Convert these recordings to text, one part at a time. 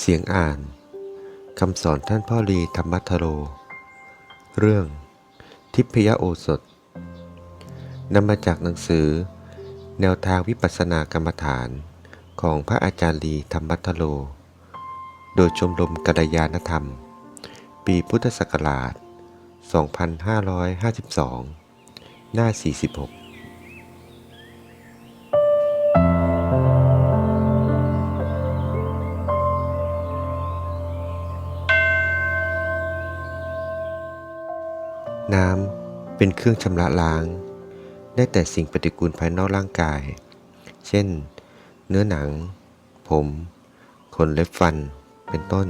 เสียงอ่านคำสอนท่านพ่อรีธรรมัทโร เรื่อง ทิพยโอสถนำมาจากหนังสือ แนวทางวิปัสสนากรรมฐานของพระอาจารย์ลีธรรมัทโร โดยชมรมกัลยาณธรรม ปีพุทธศักราช 2552 หน้า 46 น้ำเป็นเครื่องชำระล้าง ได้แต่สิ่งปฏิกูลภายนอกร่างกาย เช่น เนื้อหนัง ผมขนเล็บฟันเป็นต้น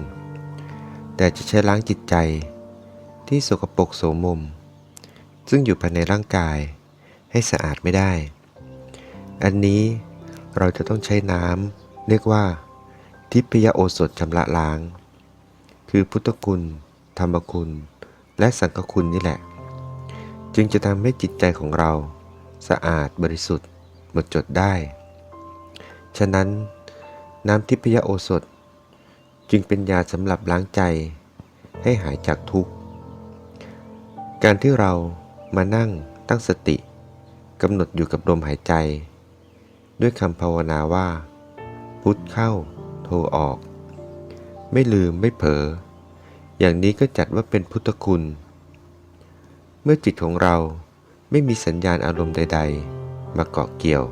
แต่จะใช้ล้างจิตใจที่สกปรกโสมม ซึ่งอยู่ภายในร่างกายให้สะอาดไม่ได้ อันนี้เราจะต้องใช้น้ำเรียกว่า ทิพยโอสถชำระล้าง คือพุทธคุณ ธรรมคุณ และสังฆคุณนี่แหละ จึงจะทำให้จิตใจของเรา สะอาดบริสุทธิ์ หมดจดได้ ฉะนั้นน้ำทิพยโอสถ จึงเป็นยาสำหรับล้างใจให้หายจากทุกข์ การที่เรามานั่งตั้งสติกำหนดอยู่กับลมหายใจ ด้วยคำภาวนาว่า พุทธเข้า โทออก ไม่ลืมไม่เผลอ อย่างนี้ก็จัดว่าเป็นพุทธคุณ เมื่อจิตของเราไม่มีสัญญาณอารมณ์ใด ๆ มาเกาะเกี่ยว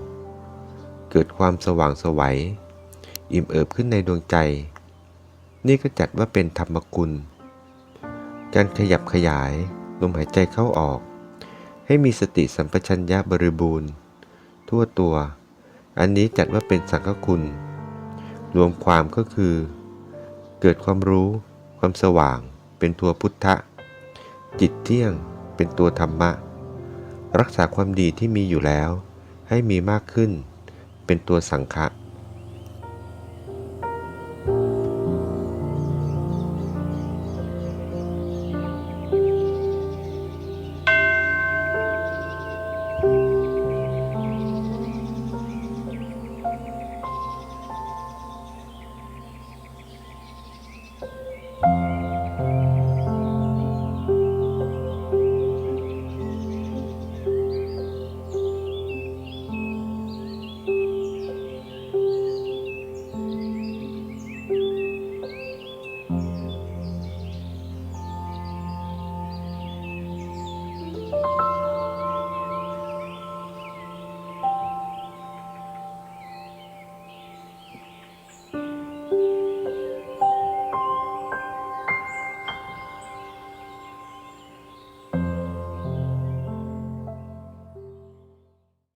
เกิดความสว่างสวัย อิ่มเอิบขึ้นในดวงใจ นี่ก็จัดว่าเป็นธรรมกุล การขยับขยาย ลมหายใจเข้าออก ให้มีสติสัมปชัญญะบริบูรณ์ ทั่วตัว อันนี้จัดว่าเป็นสังฆคุณ รวมความก็คือ เกิดความรู้ ความสว่าง เป็นตัวพุทธะ จิตเที่ยงเป็นตัวธรรมะ รักษาความดีที่มีอยู่แล้ว ให้มีมากขึ้น เป็นตัวสังฆะ